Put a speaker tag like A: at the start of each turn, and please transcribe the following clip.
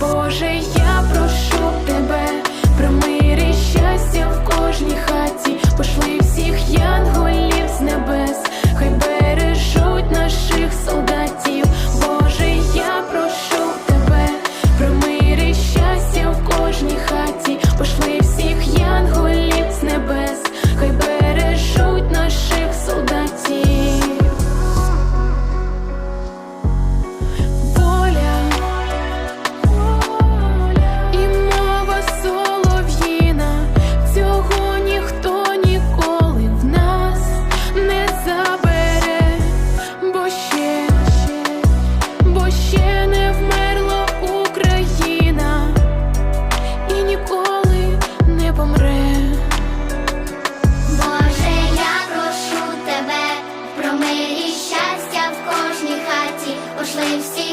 A: Боже, я прошу тебе, примирі щастя в кожній хаті, пошли всіх янголів з небес, хай бережуть наших солдатів, Боже, я прошу тебе, примирі щастя в кожній хаті, пошли всіх янголів з небес.
B: пошли всі.